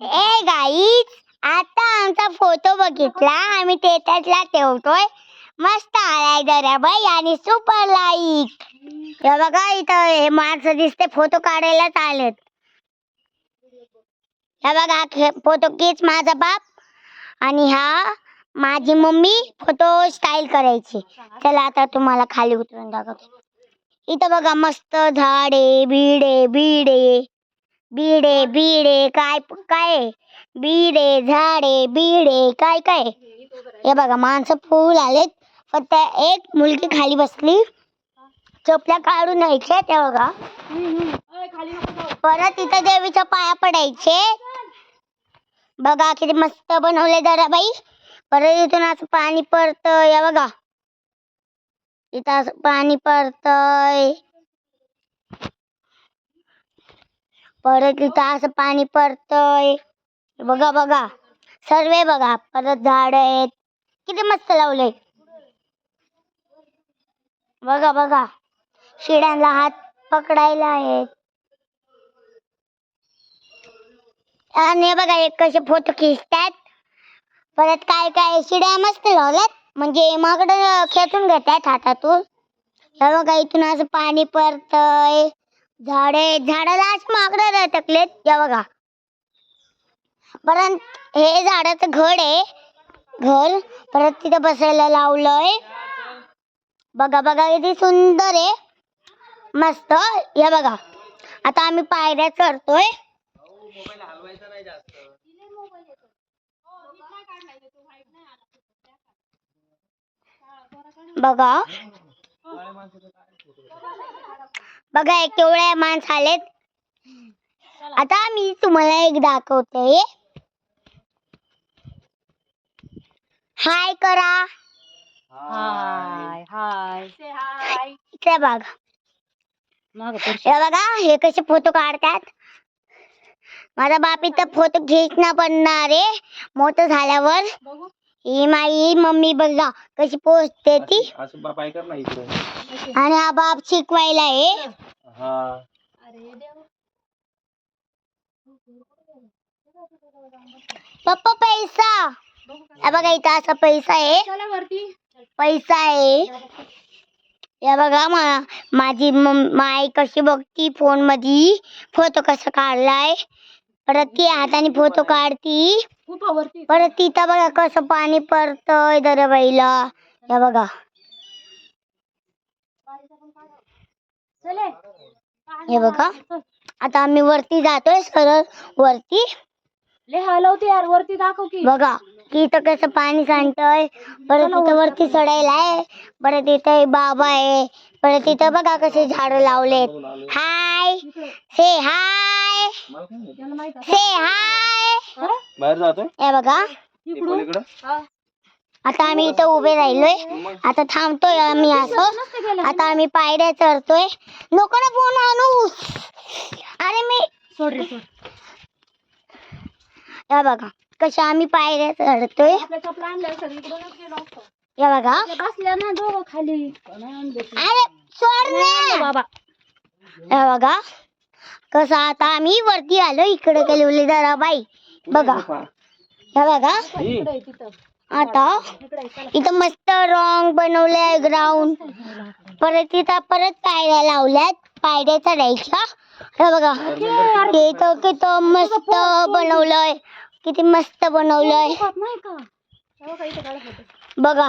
ए गाईच आता आमचा फोटो बघितला. आम्ही स्टेटसला ठेवतोय मस्त आलाय दराबाई आणि सुपर लाईक हे बघा इथं हे माणसं दिसते फोटो काढायलाच आलेत हे बघा फोटो कीच माझा बाप आणि हा माझी मम्मी फोटो स्टाईल करायची. चला आता तुम्हाला खाली उतरून दाखवते. इथं बघा मस्त झाडे बिडे बिडे. बिडे बिडे काय काय बीडे बिडे झाडे बिडे काय काय हे बघा माणसं फुल आलेत. फक्त एक मुलगी खाली बसली. चोपल्या काढून न्यायच्या त्या बघा. परत इथं देवीच्या पाया पडायचे. बघा किती मस्त बनवले जरा बाई. परत इथून असं पाणी पडतंय बघा. इथं असं पाणी पडतंय. परत इथं असं पाणी पडतंय. बघा बघा. सर्व बघा. परत झाड आहेत. किती मस्त लावलंय. बघा बघा. शिड्यांना हात पकडायला आहेत. आणि बघा एक कसे फोटो खिचतात परत काय काय शिड्या मस्त लावल्यात. म्हणजे माकडं खेचून घेतात हातातून. बघा इथून असं पाणी पडतंय. झाडे झाडाला असं माकडं लटकलेत या बघा. परत हे झाडाचं घड आहे. घर. परत तिथं बसायला लावलंय. बघा बघा किती सुंदर आहे. मस्त. या बघा. आता आम्ही पायऱ्या चढतोय. बघा. बघा एक केवढे माणसं आलेत. आता मी तुम्हाला एक दाखवते. हाय करा. हाय हाय इथे बघा. मग हे बघा हे कसे फोटो काढतात. माझा बाप इथं फोटो खिचणं पडणार आहे. मोठं झाल्यावर. ही माझी मम्मी बघा कशी पोचते ती? असं बाप ऐकर ना इकडे? आणि हा बाप शिकवायला आहे. हा. पप्पा पैसा. हे बघा इथं असा पैसा आहे. पैसा आहे. हे बघा मा माझी मम- माई कशी बघती फोनमध्ये फोटो कसा काढलाय. परत ती हाताने फ़ोटो काढती. परत तिथं बघा कसं पाणी पडतंय दरबाईला. हे बघा. हे बघा. आता आम्ही वरती जातोय सरळ. वरती. ले हलवते यार वरती दाखव की. बघा की इथं कसं पाणी सांडतंय. परत इथं वरती चढायला आहे. परत इथं बाबा आहे. परत इथं बघा कसे झाड लावलेत. हाय. से हाय हाय. बाहेर जातोय? हे बघा. इकडं. हा. आता आम्ही इथं उभे राहिलोय. आता थांबतोय आम्ही असं. आता आम्ही पायऱ्या चढतोय. नको ना फोन आणू. अरे मी हे बघा कशा आम्ही पायऱ्या चढतोय. हे बघा. बसल्या ना दोघं खाली. अरे सोड ना. बाबा. हे बघा. कसं आता आम्ही वरती आलो इकडे गेलेली जरा बाई. बघा. हे बघा. ही. आता. इथं मस्त रॉंग बनवलंय ग्राउंड परत इथं परत पायऱ्या लावल्यात. पायऱ्या चढायच्या. हे बघा. हे इथं किती मस्त बनवलंय. किती मस्त बनवलंय. बघा.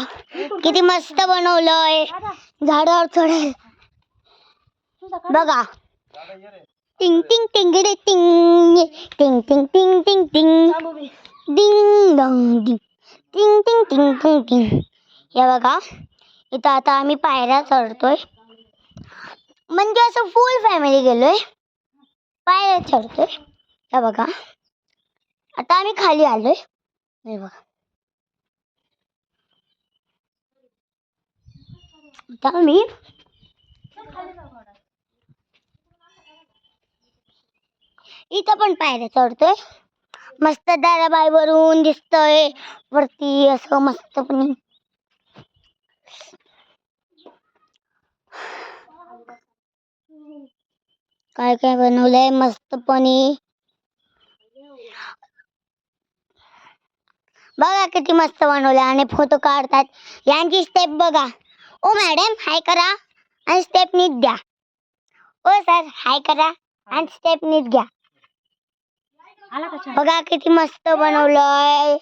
किती मस्त बनवलंय. झाडावर काढ. बघा. टिंग टिंग टिंगडे टिंग टिंग टिंग टिंग टिंग टिंग डिंग डंग डिंग टिंग टिंग टिंग टिंग टिंग हे बघा इथं आता आम्ही पायऱ्या चढतोय. म्हणजे असं फुल फॅमिली गेलोय. पायऱ्या चढतोय. हे बघा. आता आम्ही खाली आलोय. हे बघा. आता आम्ही इथं पण पायऱ्या चढतोय. मस्त दाराबाई वरून दिसतोय. वरती असं मस्त पण काय काय बनवलंय? मस्त पणी बघा किती मस्त बनवलं आणि फोटो काढतात. यांची स्टेप बघा. ओ मॅडम हाय करा आणि स्टेप नीट द्या. ओ सर हाय करा आणि स्टेप नीट घ्या. बघा किती मस्त बनवलंय.